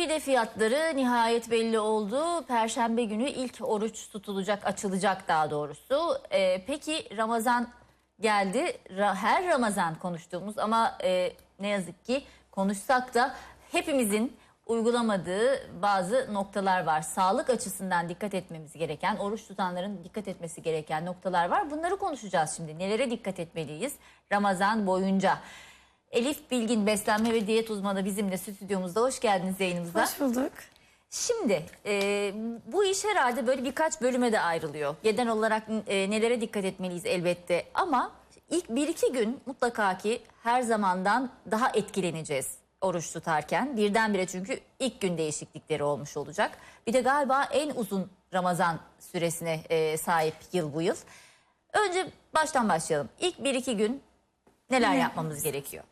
Pide fiyatları nihayet belli oldu. Perşembe günü ilk oruç tutulacak, açılacak daha doğrusu. Ee, peki Ramazan geldi. Her Ramazan konuştuğumuz ama e, ne yazık ki konuşsak da hepimizin uygulamadığı bazı noktalar var. Sağlık açısından dikkat etmemiz gereken, oruç tutanların dikkat etmesi gereken noktalar var. Bunları konuşacağız şimdi. Nelere dikkat etmeliyiz Ramazan boyunca? Elif Bilgin beslenme ve diyet uzmanı bizimle stüdyomuzda. Hoş geldiniz yayınımıza. Hoş bulduk. Şimdi e, bu iş herhalde böyle birkaç bölüme de ayrılıyor. Genel olarak e, nelere dikkat etmeliyiz elbette ama ilk bir iki gün mutlaka ki her zamandan daha etkileneceğiz oruç tutarken. Birdenbire çünkü ilk gün değişiklikleri olmuş olacak. Bir de galiba en uzun Ramazan süresine e, sahip yıl bu yıl. Önce baştan başlayalım. İlk bir iki gün neler Ne yapmamız gerekiyor?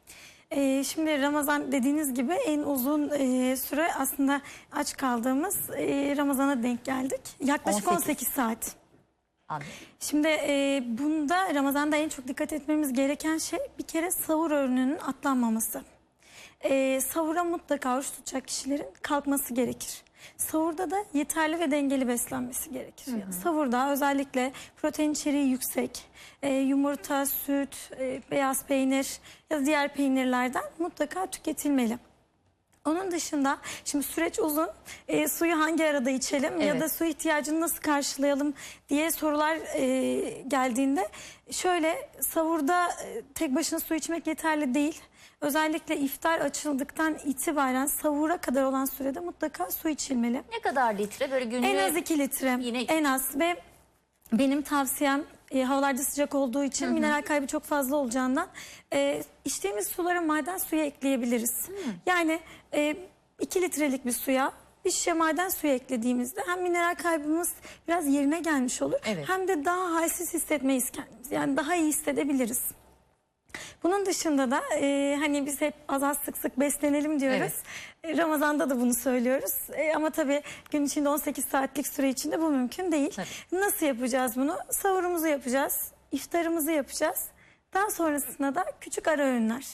Ee, şimdi Ramazan dediğiniz gibi en uzun e, süre aslında aç kaldığımız e, Ramazan'a denk geldik. Yaklaşık 18. 18, saat. Anladım. Şimdi e, bunda Ramazan'da en çok dikkat etmemiz gereken şey bir kere sahur öğününün atlanmaması. E, sahura mutlaka oruç tutacak kişilerin kalkması gerekir. Sahurda da yeterli ve dengeli beslenmesi gerekir. Yani Sahurda özellikle protein içeriği yüksek, e, yumurta, süt, e, beyaz peynir ya da diğer peynirlerden mutlaka tüketilmeli. Onun dışında şimdi süreç uzun. E, suyu hangi arada içelim ya Evet. da su ihtiyacını nasıl karşılayalım diye sorular e, geldiğinde şöyle savurda e, tek başına su içmek yeterli değil. Özellikle iftar açıldıktan itibaren savura kadar olan sürede mutlaka su içilmeli. Ne kadar litre böyle günde? En az 2 litre. Yine- En az ve benim tavsiyem e, havalarda sıcak olduğu için mineral kaybı çok fazla olacağından e, içtiğimiz sulara maden suyu ekleyebiliriz. Yani 2 litrelik bir suya bir şişe maden suyu eklediğimizde hem mineral kaybımız biraz yerine gelmiş olur Evet. hem de daha halsiz hissetmeyiz kendimizi. Yani daha iyi hissedebiliriz. Bunun dışında da e, hani biz hep az az sık sık beslenelim diyoruz. E, Ramazan'da da bunu söylüyoruz. E, ama tabii gün içinde 18 saatlik süre içinde bu mümkün değil. Tabii. Nasıl yapacağız bunu? Sahurumuzu yapacağız, iftarımızı yapacağız. Daha sonrasında da küçük ara öğünler.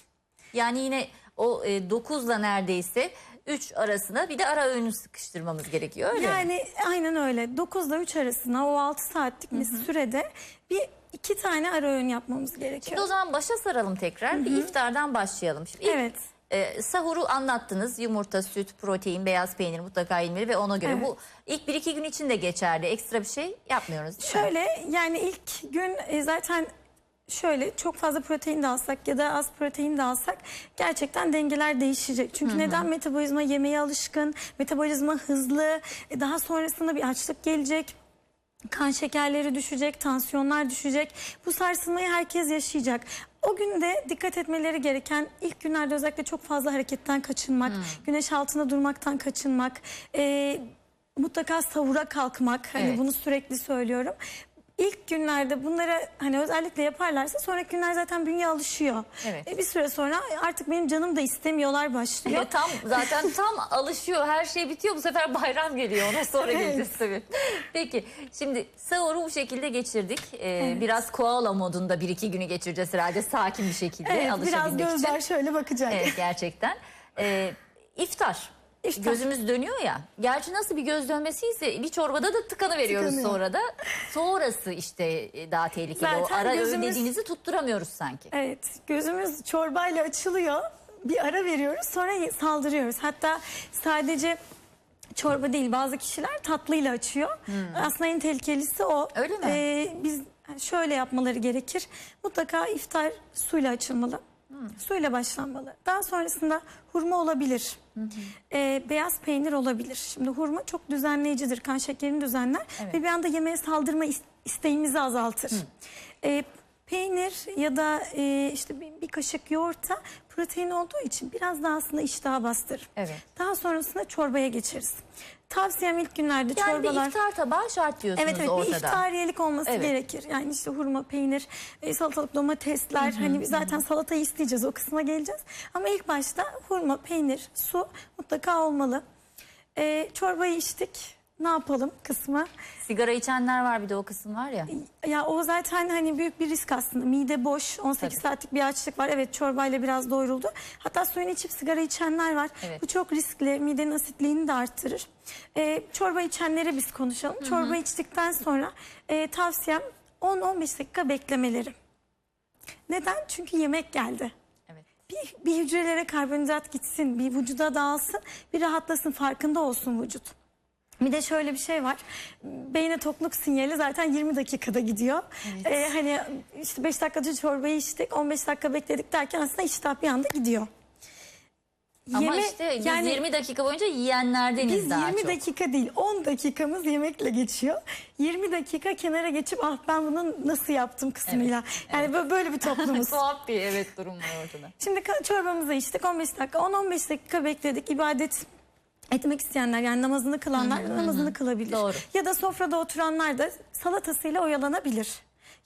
Yani yine o e, 9'la neredeyse 3 arasına bir de ara öğünü sıkıştırmamız gerekiyor öyle mi? Yani aynen öyle. 9 ile 3 arasında o 6 saatlik bir sürede bir iki tane ara öğün yapmamız gerekiyor. Şimdi o zaman başa saralım tekrar. Bir iftardan başlayalım. Şimdi ilk, Evet. e, sahuru anlattınız. Yumurta, süt, protein, beyaz peynir mutlaka yenmeli ve ona göre Evet. bu ilk bir iki gün için de geçerli. Ekstra bir şey yapmıyoruz mi? Şöyle yani ilk gün e, zaten şöyle çok fazla protein de alsak ya da az protein de alsak gerçekten dengeler değişecek. Çünkü neden metabolizma yemeğe alışkın, metabolizma hızlı, e, daha sonrasında bir açlık gelecek. Kan şekerleri düşecek, tansiyonlar düşecek. Bu sarsılmayı herkes yaşayacak. O günde dikkat etmeleri gereken ilk günlerde özellikle çok fazla hareketten kaçınmak, güneş altında durmaktan kaçınmak, e, mutlaka savura kalkmak. Hani Evet. bunu sürekli söylüyorum. İlk günlerde bunlara hani özellikle yaparlarsa sonraki günler zaten bünye alışıyor. Evet. E, bir süre sonra artık benim canım da istemiyorlar başlıyor. Ya tam zaten tam alışıyor. Her şey bitiyor. Bu sefer bayram geliyor. Ona sonra Evet. geleceğiz tabii. Peki şimdi sahuru bu şekilde geçirdik. Ee, Biraz koala modunda bir iki günü geçireceğiz herhalde. Sakin bir şekilde Evet, biraz alışabilmek için. gözler şöyle bakacak. Evet gerçekten. Ee, iftar. İftar. Gözümüz dönüyor ya. Gerçi nasıl bir göz dönmesiyse bir çorbada da tıkanı veriyoruz Tıkanıyor. sonra da. Sonrası işte e, daha tehlikeli. o Zaten ara öğün gözümüz- dediğinizi tutturamıyoruz sanki. Evet gözümüz çorbayla açılıyor. Bir ara veriyoruz sonra saldırıyoruz. Hatta sadece çorba değil bazı kişiler tatlıyla açıyor. Aslında en tehlikelisi o. Hmm. Öyle mi? Ee, biz şöyle yapmaları gerekir. Mutlaka iftar suyla açılmalı. Hmm. Suyla başlanmalı. Daha sonrasında hurma olabilir. Ee, beyaz peynir olabilir. Şimdi hurma çok düzenleyicidir. Kan şekerini düzenler Evet. ve bir anda yemeğe saldırma is- isteğimizi azaltır. Ee, peynir ya da e, işte bir, bir kaşık yoğurta protein olduğu için biraz daha aslında iştahı bastırır. Evet. Daha sonrasında çorbaya geçeriz. Tavsiyem ilk günlerde Yani çorbalar. bir iftar tabağı şart diyorsunuz Evet evet ortada. bir iftariyelik olması Evet. gerekir. Yani işte hurma, peynir, e, salatalık, domatesler. hani zaten salatayı isteyeceğiz o kısma geleceğiz. Ama ilk başta hurma, peynir, su mutlaka olmalı. E, çorbayı içtik. Ne yapalım kısmı. Sigara içenler var bir de o kısım var ya. Ya o zaten hani büyük bir risk aslında. Mide boş, 18 Tabii. saatlik bir açlık var. Evet çorbayla biraz doyuruldu. Hatta suyunu içip sigara içenler var. Evet. Bu çok riskli. Midenin asitliğini de arttırır. Ee, çorba içenlere biz konuşalım. Çorba içtikten sonra e, tavsiyem 10-15 dakika beklemeleri. Neden? Çünkü yemek geldi. Evet. Bir, bir hücrelere karbonhidrat gitsin, bir vücuda dağılsın, bir rahatlasın, farkında olsun vücut. Bir de şöyle bir şey var. Beyne tokluk sinyali zaten 20 dakikada gidiyor. Ee, hani işte 5 dakikada çorbayı içtik, 15 dakika bekledik derken aslında iştah bir anda gidiyor. Ama Yeme- işte biz yani 20 dakika boyunca yiyenlerdeniz biz daha 20 çok. dakika değil 10 dakikamız yemekle geçiyor. 20 dakika kenara geçip ah ben bunu nasıl yaptım kısmıyla. Yani bö- böyle bir toplumuz. Tuhaf bir evet durum var ortada. Şimdi çorbamızı içtik 15 dakika 10-15 dakika bekledik ibadet etmek isteyenler yani namazını kılanlar namazını kılabilir. Doğru. Ya da sofrada oturanlar da salatasıyla oyalanabilir.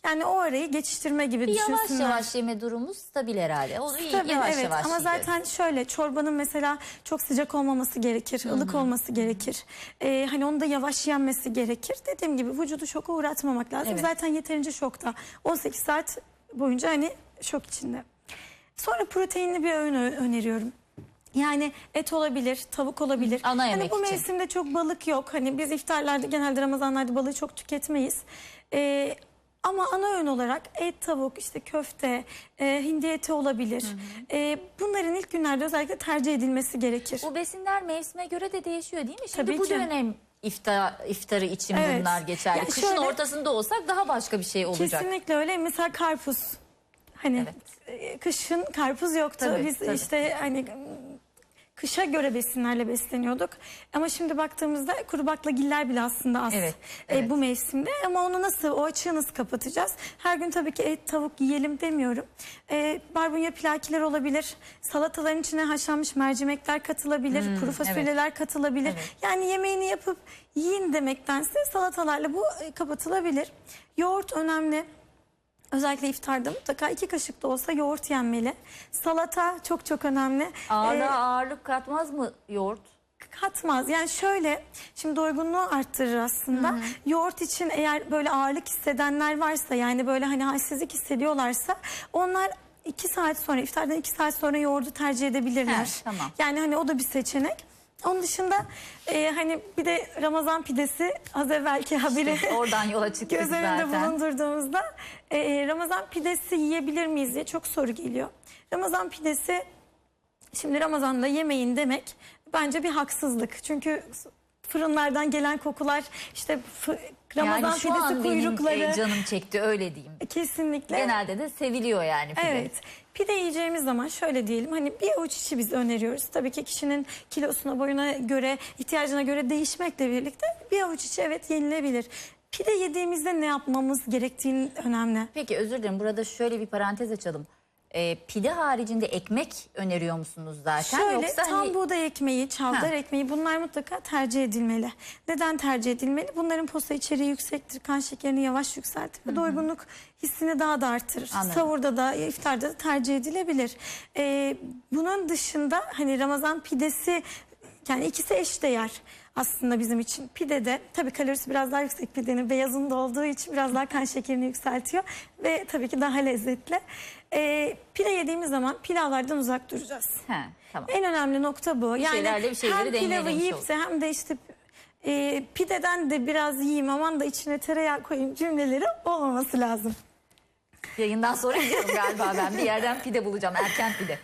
Yani o arayı geçiştirme gibi Bir yavaş düşünsünler. yavaş yeme durumu stabil herhalde. O iyi, Tabii yavaş evet yavaş ama yiyeceğiz. zaten şöyle çorbanın mesela çok sıcak olmaması gerekir, ılık olması gerekir. Ee, hani onu da yavaş yenmesi gerekir. Dediğim gibi vücudu şoka uğratmamak lazım. Evet. Zaten yeterince şokta. 18 saat boyunca hani şok içinde. Sonra proteinli bir öğün öneriyorum. Yani et olabilir, tavuk olabilir. Ana hani yemek bu için. mevsimde çok balık yok. Hani biz iftarlarda genelde Ramazanlarda balığı çok tüketmeyiz. Ee, ama ana öğün olarak et, tavuk, işte köfte, e, hindi eti olabilir. Ee, bunların ilk günlerde özellikle tercih edilmesi gerekir. Bu besinler mevsime göre de değişiyor değil mi? Şimdi Tabii bu ki. dönem iftar, iftarı için Evet. bunlar geçerli. Yani Kışın şöyle- ortasında olsak daha başka bir şey olacak. Kesinlikle öyle. Mesela karpuz. Hani Evet. e, kışın karpuz yoktu. Tabii, Biz tabii. işte hani kışa göre besinlerle besleniyorduk. Ama şimdi baktığımızda kuru baklagiller bile aslında az Evet, e, evet. bu mevsimde. Ama onu nasıl, o açığı nasıl kapatacağız? Her gün tabii ki et, tavuk yiyelim demiyorum. E, barbunya plakiler olabilir. Salataların içine haşlanmış mercimekler katılabilir. kuru fasulyeler katılabilir. Hmm, Evet. Yani yemeğini yapıp yiyin demektense salatalarla bu e, kapatılabilir. Yoğurt önemli. Özellikle iftarda mutlaka iki kaşık da olsa yoğurt yenmeli. Salata çok çok önemli. Ağırlığa Ee, ağırlık katmaz mı yoğurt? katmaz. Yani şöyle şimdi doygunluğu arttırır aslında. Yoğurt için eğer böyle ağırlık hissedenler varsa yani böyle hani halsizlik hissediyorlarsa onlar iki saat sonra iftardan iki saat sonra yoğurdu tercih edebilirler. He, tamam. Yani hani o da bir seçenek. Onun dışında e, hani bir de Ramazan pidesi az evvelki haberi Oradan yola çıktık göz önünde zaten. bulundurduğumuzda e, Ramazan pidesi yiyebilir miyiz diye çok soru geliyor. Ramazan pidesi şimdi Ramazan'da yemeyin demek bence bir haksızlık. Çünkü fırınlardan gelen kokular işte Ramazan yani şu pidesi an benim kuyrukları e, canım çekti öyle diyeyim. kesinlikle. Genelde de seviliyor yani pide. Evet. Pide yiyeceğimiz zaman şöyle diyelim hani bir avuç içi biz öneriyoruz. Tabii ki kişinin kilosuna, boyuna göre, ihtiyacına göre değişmekle birlikte bir avuç içi evet yenilebilir. Pide yediğimizde ne yapmamız gerektiği önemli. Peki özür dilerim burada şöyle bir parantez açalım. E, pide haricinde ekmek öneriyor musunuz zaten? Şöyle Yoksa tam hani buğday ekmeği, çavdar Ha. ekmeği bunlar mutlaka tercih edilmeli. Neden tercih edilmeli? Bunların posta içeriği yüksektir. Kan şekerini yavaş yükseltir ve doygunluk hissini daha da artırır. Anladım. Savurda da iftarda da tercih edilebilir. Ee, bunun dışında hani Ramazan pidesi yani ikisi eşdeğer aslında bizim için. Pide de tabii kalorisi biraz daha yüksek pidenin beyazında olduğu için biraz daha kan şekerini yükseltiyor ve tabii ki daha lezzetli. Ee, pide yediğimiz zaman pilavlardan uzak duracağız. He, tamam. En önemli nokta bu. Yani şeylerle bir şeyleri hem pilavı dengelemiş yiyip de hem de işte e, pideden de biraz yiyeyim aman da içine tereyağı koyayım cümleleri olmaması lazım. Yayından sonra gidiyorum galiba ben. Bir yerden pide bulacağım. Erken pide.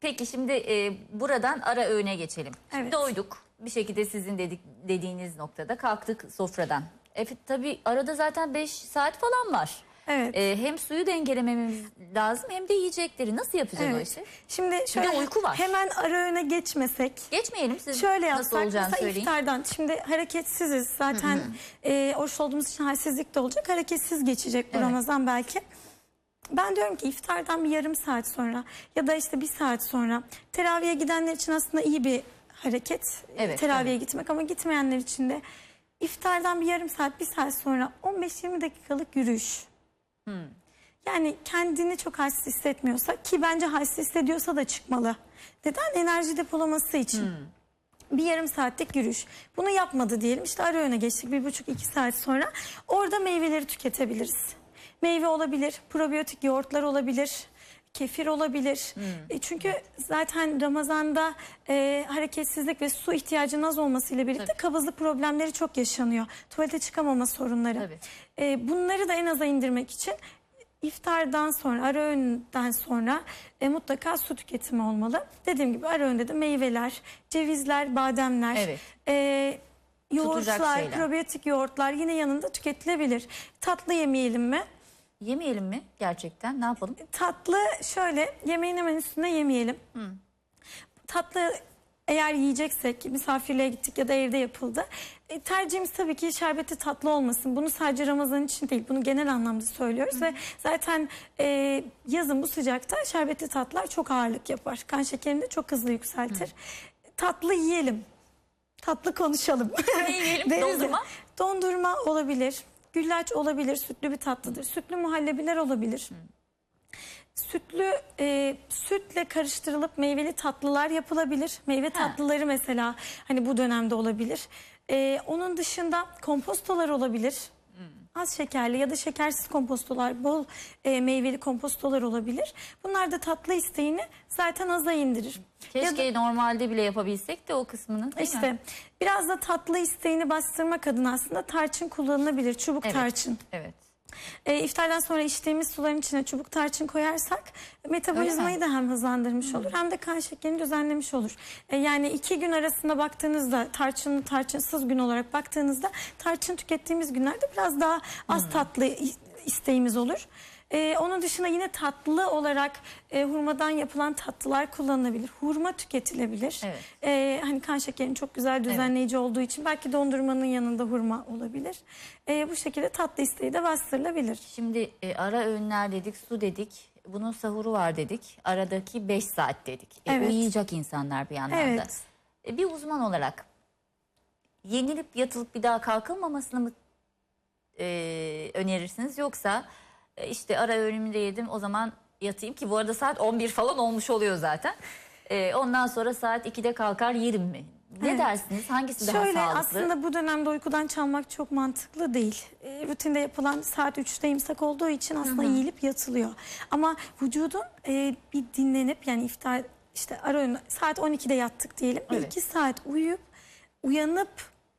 Peki şimdi e, buradan ara öğüne geçelim. Şimdi Evet. doyduk. Bir şekilde sizin dedik, dediğiniz noktada kalktık sofradan. Evet tabii arada zaten 5 saat falan var. Evet. E, hem suyu dengelememiz lazım hem de yiyecekleri. Nasıl yapacağız o Evet. işi? Şimdi şöyle uyku var. hemen ara öğüne geçmesek Geçmeyelim siz Şöyle nasıl yapsak olacağını mesela söyleyin. iftardan şimdi hareketsiziz zaten e, oruç olduğumuz için halsizlik de olacak hareketsiz geçecek bu Evet. Ramazan belki. Ben diyorum ki iftardan bir yarım saat sonra ya da işte bir saat sonra teraviye gidenler için aslında iyi bir hareket Evet, teraviye gitmek ama gitmeyenler için de iftardan bir yarım saat bir saat sonra 15-20 dakikalık yürüyüş. Hmm. Yani kendini çok halsiz hissetmiyorsa ki bence halsiz hissediyorsa da çıkmalı. Neden? Enerji depolaması için. Hmm. bir yarım saatlik yürüyüş. Bunu yapmadı diyelim işte ara öne geçtik bir buçuk iki saat sonra orada meyveleri tüketebiliriz. Meyve olabilir, probiyotik yoğurtlar olabilir, kefir olabilir. E, çünkü zaten Ramazan'da e, hareketsizlik ve su ihtiyacının az olmasıyla birlikte Tabii. kabızlık problemleri çok yaşanıyor. Tuvalete çıkamama sorunları. Tabii. E, bunları da en aza indirmek için iftardan sonra, ara öğünden sonra e, mutlaka su tüketimi olmalı. Dediğim gibi ara öğünde de meyveler, cevizler, bademler, Evet. e, yoğurtlar, probiyotik yoğurtlar yine yanında tüketilebilir. Tatlı yemeyelim mi? Yemeyelim mi gerçekten? Ne yapalım? Tatlı şöyle yemeğin hemen üstüne yemeyelim. Tatlı eğer yiyeceksek misafirliğe gittik ya da evde yapıldı. E, tercihimiz tabii ki şerbeti tatlı olmasın. Bunu sadece Ramazan için değil bunu genel anlamda söylüyoruz. Ve zaten e, yazın bu sıcakta şerbetli tatlılar çok ağırlık yapar. Kan şekerini de çok hızlı yükseltir. Tatlı yiyelim. Tatlı konuşalım. Ne yiyelim? Deriz. Dondurma? Dondurma olabilir. Güllaç olabilir. Sütlü bir tatlıdır. Sütlü muhallebiler olabilir. Sütlü e, sütle karıştırılıp meyveli tatlılar yapılabilir. Meyve tatlıları mesela hani bu dönemde olabilir. E, onun dışında kompostolar olabilir. Az şekerli ya da şekersiz kompostolar, bol e, meyveli kompostolar olabilir. Bunlar da tatlı isteğini zaten aza indirir. Ya da- Keşke normalde bile yapabilsek de o kısmını değil işte mi? biraz da tatlı isteğini bastırmak adına aslında tarçın kullanılabilir. Çubuk Evet. tarçın. Evet. E, iftardan sonra içtiğimiz suların içine çubuk tarçın koyarsak metabolizmayı da hem hızlandırmış olur hem de kan şekerini düzenlemiş olur. E, yani iki gün arasında baktığınızda tarçınlı tarçınsız gün olarak baktığınızda tarçın tükettiğimiz günlerde biraz daha az tatlı isteğimiz olur. E, onun dışında yine tatlı olarak e, hurmadan yapılan tatlılar kullanılabilir. Hurma tüketilebilir. Evet. E, hani kan şekerinin çok güzel düzenleyici olduğu için belki dondurmanın yanında hurma olabilir. E, bu şekilde tatlı isteği de bastırılabilir. Şimdi e, ara öğünler dedik, su dedik. Bunun sahuru var dedik. Aradaki 5 saat dedik. E, Evet. Uyuyacak insanlar bir yandan da. Evet. E, bir uzman olarak yenilip yatılıp bir daha kalkılmamasını mı e, önerirsiniz? Yoksa e, işte ara öğünümü de yedim o zaman yatayım ki bu arada saat 11 falan olmuş oluyor zaten. E, ondan sonra saat 2'de kalkar yerim mi? Ne Evet. dersiniz? Hangisi daha Şöyle sağlıklı? aslında bu dönemde uykudan çalmak çok mantıklı değil. E, rutinde yapılan saat 3'te imsak olduğu için aslında yiyilip yatılıyor. Ama vücudun e, bir dinlenip yani iftar işte ara öğün saat 12'de yattık diyelim. Evet. iki saat uyuyup uyanıp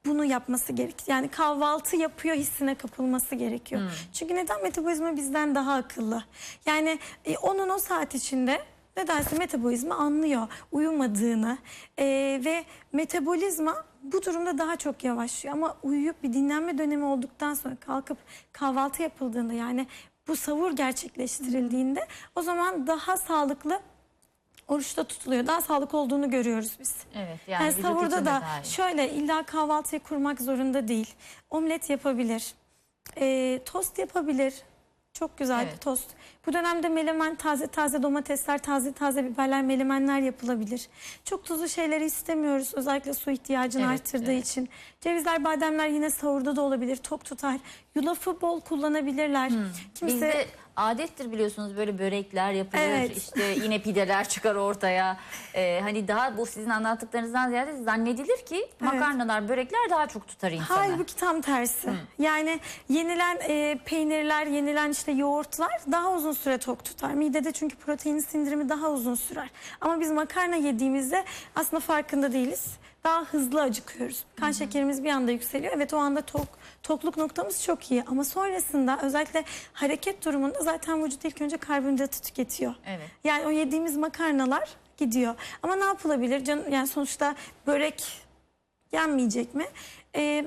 bunu yapması gerek. Yani kahvaltı yapıyor hissine kapılması gerekiyor. Çünkü neden metabolizma bizden daha akıllı? Yani e, onun o saat içinde nedense metabolizma anlıyor uyumadığını e, ve metabolizma bu durumda daha çok yavaşlıyor. Ama uyuyup bir dinlenme dönemi olduktan sonra kalkıp kahvaltı yapıldığında yani bu savur gerçekleştirildiğinde o zaman daha sağlıklı oruçta tutuluyor. Daha sağlıklı olduğunu görüyoruz biz. Evet yani, Yani savurda da şöyle illa kahvaltıyı kurmak zorunda değil. Omlet yapabilir. Ee, tost yapabilir. Çok güzel Evet. bir tost. Bu dönemde melemen, taze taze domatesler, taze taze biberler, melemenler yapılabilir. Çok tuzlu şeyleri istemiyoruz. Özellikle su ihtiyacını Evet, arttırdığı evet. için. Cevizler, bademler yine sahurda da olabilir. Tok tutar. Yulafı bol kullanabilirler. Kimse Bizde adettir biliyorsunuz böyle börekler yapılır Evet. işte yine pideler çıkar ortaya. Ee, hani daha bu sizin anlattıklarınızdan ziyade zannedilir ki makarnalar börekler daha çok tutar insanı. Halbuki tam tersi. Yani yenilen e, peynirler, yenilen işte yoğurtlar daha uzun süre tok tutar. Midede çünkü protein sindirimi daha uzun sürer. Ama biz makarna yediğimizde aslında farkında değiliz. Daha hızlı acıkıyoruz. Kan şekerimiz bir anda yükseliyor. Evet o anda tok tokluk noktamız çok iyi ama sonrasında özellikle hareket durumunda zaten vücut ilk önce karbonhidratı tüketiyor. Evet. Yani o yediğimiz makarnalar gidiyor. Ama ne yapılabilir? Can, yani sonuçta börek yenmeyecek mi? Ee,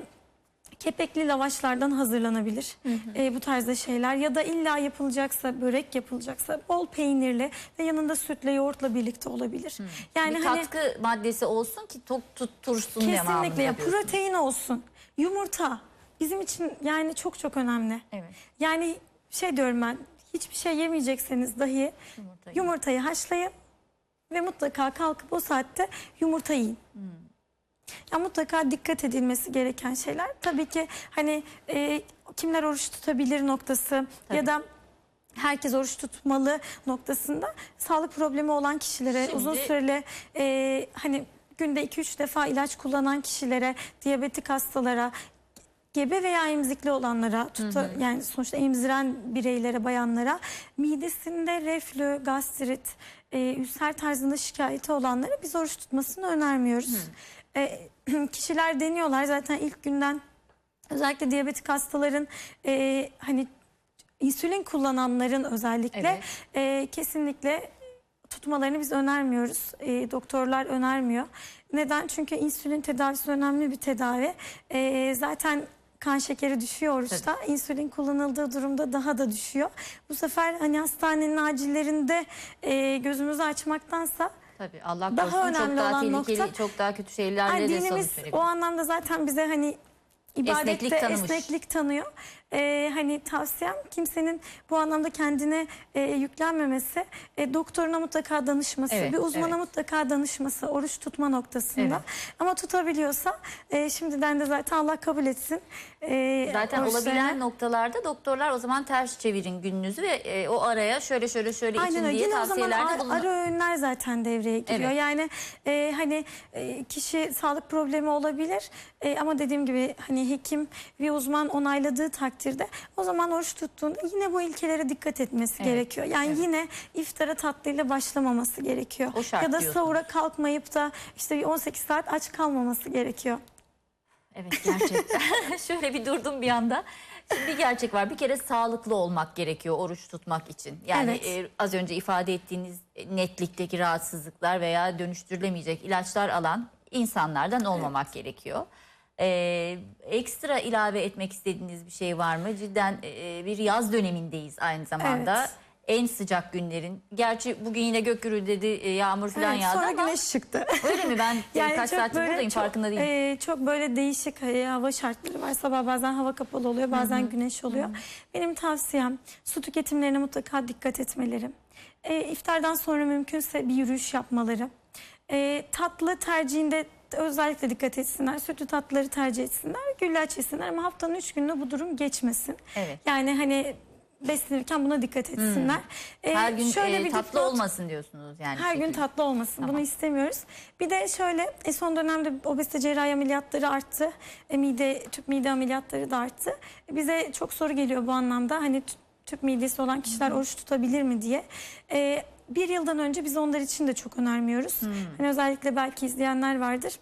kepekli lavaşlardan hazırlanabilir Ee, bu tarzda şeyler ya da illa yapılacaksa börek yapılacaksa bol peynirli ve yanında sütle yoğurtla birlikte olabilir. Yani bir hani katkı maddesi olsun ki tok tuttursun devamında kesinlikle ya protein olsun. Yumurta bizim için yani çok çok önemli. Evet. Yani şey diyorum ben hiçbir şey yemeyecekseniz dahi Yumurta yumurtayı haşlayın ve mutlaka kalkıp o saatte yumurta yiyin. Ya mutlaka dikkat edilmesi gereken şeyler. Tabii ki hani e, kimler oruç tutabilir noktası Tabii. ya da herkes oruç tutmalı noktasında sağlık problemi olan kişilere Şimdi- uzun süreli e, hani günde 2-3 defa ilaç kullanan kişilere, diyabetik hastalara, gebe veya emzikli olanlara, tuta, yani sonuçta emziren bireylere, bayanlara, midesinde reflü, gastrit, e, ülser tarzında şikayeti olanlara biz oruç tutmasını önermiyoruz. E, kişiler deniyorlar zaten ilk günden özellikle diyabetik hastaların e, hani insülin kullananların özellikle e, kesinlikle tutmalarını biz önermiyoruz. E, doktorlar önermiyor. Neden? Çünkü insülin tedavisi önemli bir tedavi. E, zaten kan şekeri düşüyor oruçta. İnsülin kullanıldığı durumda daha da düşüyor. Bu sefer hani hastanenin acillerinde e, gözümüzü açmaktansa Tabii Allah Daha korusun çok önemli daha olan tehlikeli, nokta- çok daha kötü şeylerle Ay, de dinimiz sonuç verebilir. o anlamda zaten bize hani ibadette Esneklik esneklik, tanıyor. Ee, hani tavsiyem kimsenin bu anlamda kendine e, yüklenmemesi, e, doktoruna mutlaka danışması, Evet, bir uzmana evet. mutlaka danışması oruç tutma noktasında. Ama tutabiliyorsa e, şimdiden de zaten Allah kabul etsin. E, Zaten oruçlarını. olabilen noktalarda doktorlar o zaman ters çevirin gününüzü ve e, o araya şöyle şöyle şöyle için diye Yine o zaman tavsiyelerde ara, bulunuyor. ara öğünler zaten devreye giriyor. Evet. Yani e, hani e, kişi sağlık problemi olabilir E, ama dediğim gibi hani hekim ve uzman onayladığı takdirde o zaman oruç tuttuğunda yine bu ilkelere dikkat etmesi Evet. gerekiyor. Yani yine iftara tatlıyla başlamaması gerekiyor. Ya da sahura kalkmayıp da işte bir 18 saat aç kalmaması gerekiyor. Evet gerçekten. Şöyle bir durdum bir anda. Şimdi bir gerçek var. Bir kere sağlıklı olmak gerekiyor oruç tutmak için. Yani Evet. e, az önce ifade ettiğiniz netlikteki rahatsızlıklar veya dönüştürülemeyecek ilaçlar alan insanlardan olmamak gerekiyor. Ee, ekstra ilave etmek istediğiniz bir şey var mı? Cidden e, bir yaz dönemindeyiz aynı zamanda. Evet. En sıcak günlerin. Gerçi bugün yine gök gürüldedi, e, yağmur falan Evet, yağdı sonra ama güneş çıktı. öyle mi? Ben Yani kaç çok saattir böyle buradayım çok, farkında değilim. e, çok böyle değişik e, hava şartları var. Sabah bazen hava kapalı oluyor, bazen güneş oluyor. Benim tavsiyem su tüketimlerine mutlaka dikkat etmeleri. E, iftardan sonra mümkünse bir yürüyüş yapmaları. E, tatlı tercihinde özellikle dikkat etsinler. Sütlü tatlıları tercih etsinler. Güllaç yesinler ama haftanın üç günde bu durum geçmesin. Evet. Yani hani beslenirken buna dikkat etsinler. E, Her gün şöyle e, bir tatlı dipnot- olmasın diyorsunuz yani. her gün tatlı olmasın. Tamam. Bunu istemiyoruz. Bir de şöyle e, son dönemde obezite cerrahi ameliyatları arttı. E, mide tüp mide ameliyatları da arttı. E, bize çok soru geliyor bu anlamda. Hani tü- tüp midesi olan kişiler oruç tutabilir mi diye. E, bir yıldan önce biz onlar için de çok önermiyoruz. Hani özellikle belki izleyenler vardır.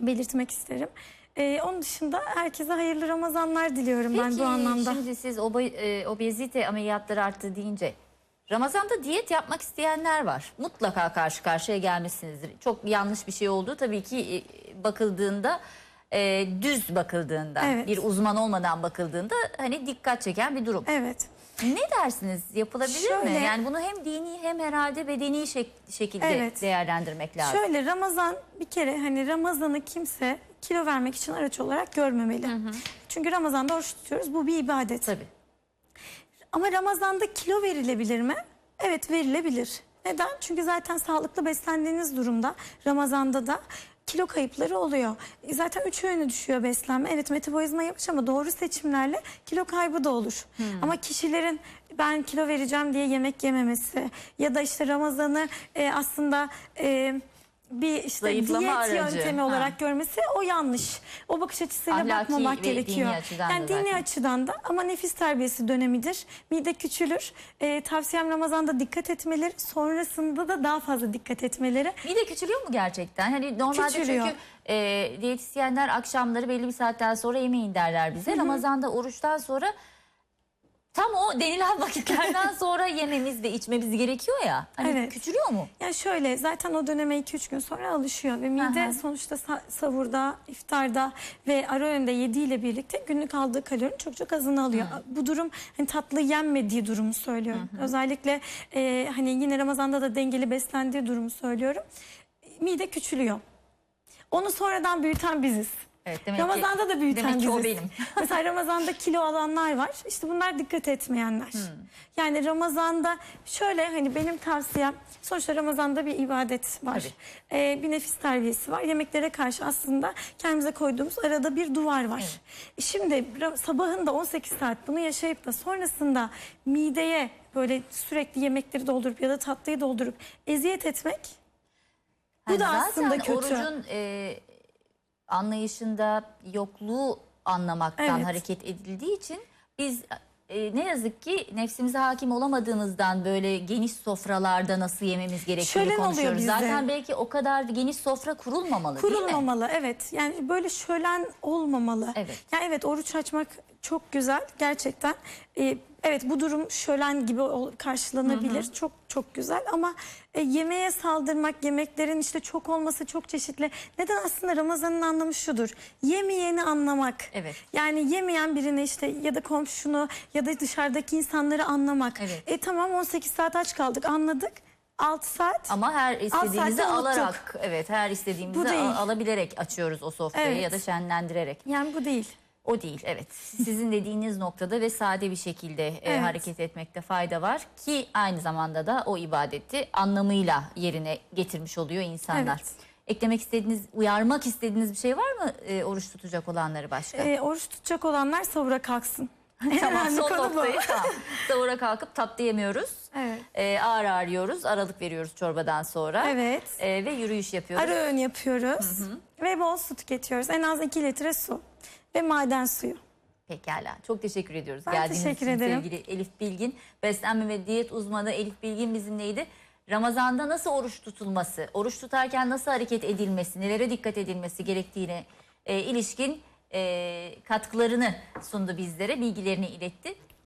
Belirtmek isterim. E, onun dışında herkese hayırlı Ramazanlar diliyorum ben Peki, bu anlamda. Şimdi siz oba, e, obezite ameliyatları arttı deyince Ramazan'da diyet yapmak isteyenler var. Mutlaka karşı karşıya gelmişsinizdir. Çok yanlış bir şey olduğu tabii ki e, bakıldığında e, düz bakıldığında Evet. bir uzman olmadan bakıldığında hani dikkat çeken bir durum. Evet. Ne dersiniz? Yapılabilir Şöyle- mi? Yani bunu hem dini hem herhalde bedeni şek- şekilde Evet. değerlendirmek lazım. Şöyle Ramazan bir kere hani Ramazan'ı kimse kilo vermek için araç olarak görmemeli. Çünkü Ramazan'da oruç tutuyoruz. Bu bir ibadet. Tabii. Ama Ramazan'da kilo verilebilir mi? Evet verilebilir. Neden? Çünkü zaten sağlıklı beslendiğiniz durumda Ramazan'da da kilo kayıpları oluyor. E Zaten üç öğüne düşüyor beslenme. Evet metabolizma yapmış ama doğru seçimlerle kilo kaybı da olur. Ama kişilerin ben kilo vereceğim diye yemek yememesi ya da işte Ramazan'ı e, aslında e, bir işte Zayıflama diyet aracı. yöntemi Ha. olarak görmesi o yanlış. O bakış açısıyla Ahlaki bakmamak ve dini gerekiyor. açıdan yani da dini zaten. açıdan da ama nefis terbiyesi dönemidir. Mide küçülür. Ee, tavsiyem Ramazan'da dikkat etmeleri, sonrasında da daha fazla dikkat etmeleri. Mide küçülüyor mu gerçekten? Hani normalde Küçülüyor. çünkü e, diyetisyenler akşamları belli bir saatten sonra yemeyin derler bize. Ramazan'da oruçtan sonra tam o denilen vakitlerden sonra yememiz ve içmemiz gerekiyor ya. Hani Evet. küçülüyor mu? Yani şöyle zaten o döneme 2-3 gün sonra alışıyor ve mide Aha. sonuçta sa- savurda, iftarda ve ara öğünde yediğiyle birlikte günlük aldığı kalorinin çok çok azını alıyor. Bu durum hani tatlı yenmediği durumu söylüyorum. Özellikle e, hani yine Ramazan'da da dengeli beslendiği durumu söylüyorum. Mide küçülüyor. Onu sonradan büyüten biziz. Evet, demek ki- Ramazan'da da büyüten demek ki o benim. Mesela Ramazan'da kilo alanlar var. İşte bunlar dikkat etmeyenler. Hmm. Yani Ramazan'da şöyle hani benim tavsiyem sonuçta Ramazan'da bir ibadet var. Tabii. Ee, bir nefis terbiyesi var. Yemeklere karşı aslında kendimize koyduğumuz arada bir duvar var. E Şimdi ra- sabahında 18 saat bunu yaşayıp da sonrasında mideye böyle sürekli yemekleri doldurup ya da tatlıyı doldurup eziyet etmek Bu da aslında kötü. orucun e, anlayışında yokluğu anlamaktan Evet. hareket edildiği için biz e, ne yazık ki nefsimize hakim olamadığımızdan böyle geniş sofralarda nasıl yememiz gerektiğini Şölen oluyor konuşuyoruz. bizde. Zaten belki o kadar geniş sofra kurulmamalı değil mi? Kurulmamalı evet. Yani böyle şölen olmamalı. Evet. Yani evet oruç açmak çok güzel gerçekten. Ee, evet bu durum şölen gibi karşılanabilir. Çok çok güzel ama e, yemeğe saldırmak, yemeklerin işte çok olması çok çeşitli. Neden aslında Ramazan'ın anlamı şudur. Yemeyeni anlamak. Evet. Yani yemeyen birini işte ya da komşunu ya da dışarıdaki insanları anlamak. Evet. E tamam 18 saat aç kaldık anladık. 6 saat. Ama her istediğimizi alarak, evet her istediğimizi al- alabilerek açıyoruz o sofrayı Evet. ya da şenlendirerek. Yani bu değil. O değil evet. Sizin dediğiniz noktada ve sade bir şekilde e, Evet. hareket etmekte fayda var ki aynı zamanda da o ibadeti anlamıyla yerine getirmiş oluyor insanlar. Evet. Eklemek istediğiniz, uyarmak istediğiniz bir şey var mı e, oruç tutacak olanları başka? E, oruç tutacak olanlar sahura kalksın. Tamam önemli son konu bu. noktayı tamam. Sahura kalkıp tatlı yemiyoruz. Evet. E, ağır ağır yiyoruz. Aralık veriyoruz çorbadan sonra. Evet. E, ve yürüyüş yapıyoruz. Ara öğün yapıyoruz ve bol su tüketiyoruz. En az 2 litre su ve maden suyu. Pekala. Çok teşekkür ediyoruz Ben geldiğiniz teşekkür için ederim. sevgili Elif Bilgin. Beslenme ve diyet uzmanı Elif Bilgin bizimleydi. Ramazanda nasıl oruç tutulması, oruç tutarken nasıl hareket edilmesi, nelere dikkat edilmesi gerektiğine e, ilişkin e, katkılarını sundu bizlere, bilgilerini iletti.